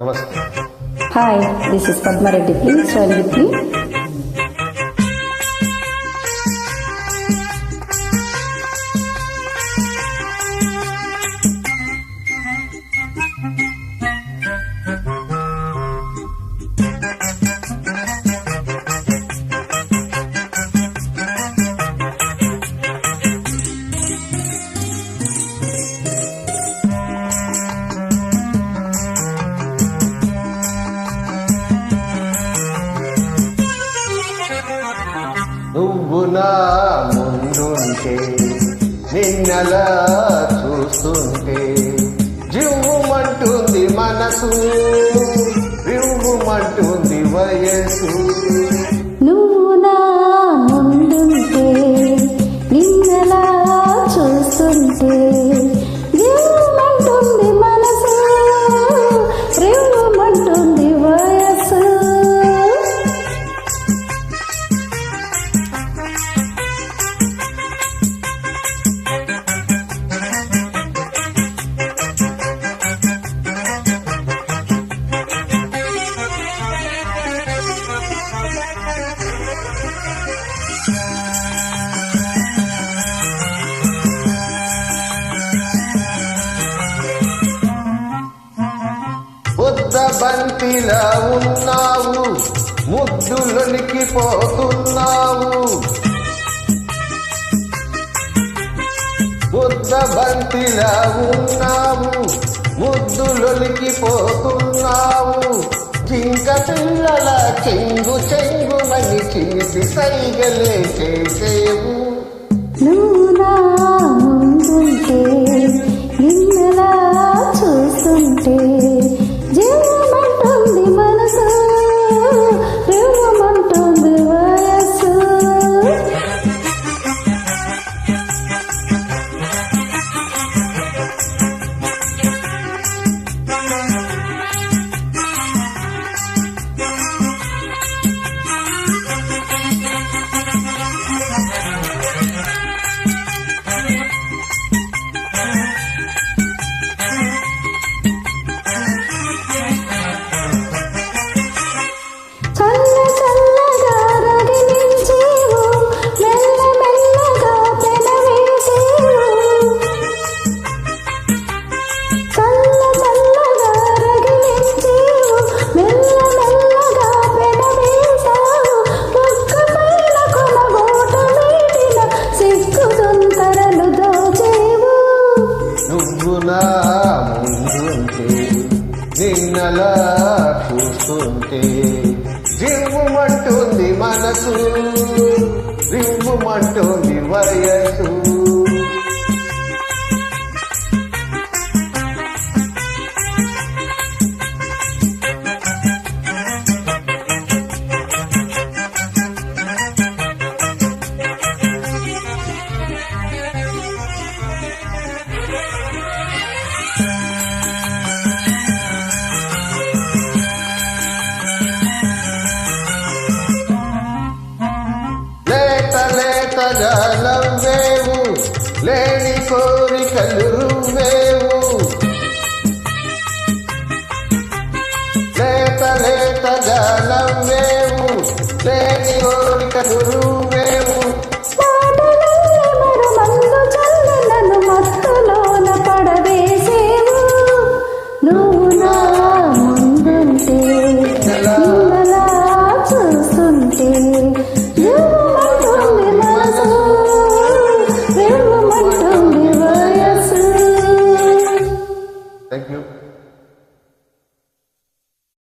Namaste. Hi, this is Padma Reddy. Please join with me నా ముందుంటే నిన్నలా చూస్తుంటే జివ్వుమంటుంది మనసు రివ్వుమంటుంది వయసు నువ్వు నా ముందుంటే నిన్నలా చూస్తుంటే బంతిలా ఉన్నావు ముద్దులనికి పోతున్నావు. బుద్ధ బంతిలా ఉన్నావు ముద్దులొనికి పోతున్నావు. జింక పిల్లల చెంగు చెంగుమని చేసి సైగలే చేసేవు. నువ్వు నా ముందుంటే నిన్నలా చూస్తుంటే జివ్వుమంటుంది మనసు రివ్వుమంటుంది వయసు లేత జాలవేవు లేని కోరికలు వేవు లేత లేత జాలవేవు లేని కోరికలు వేవు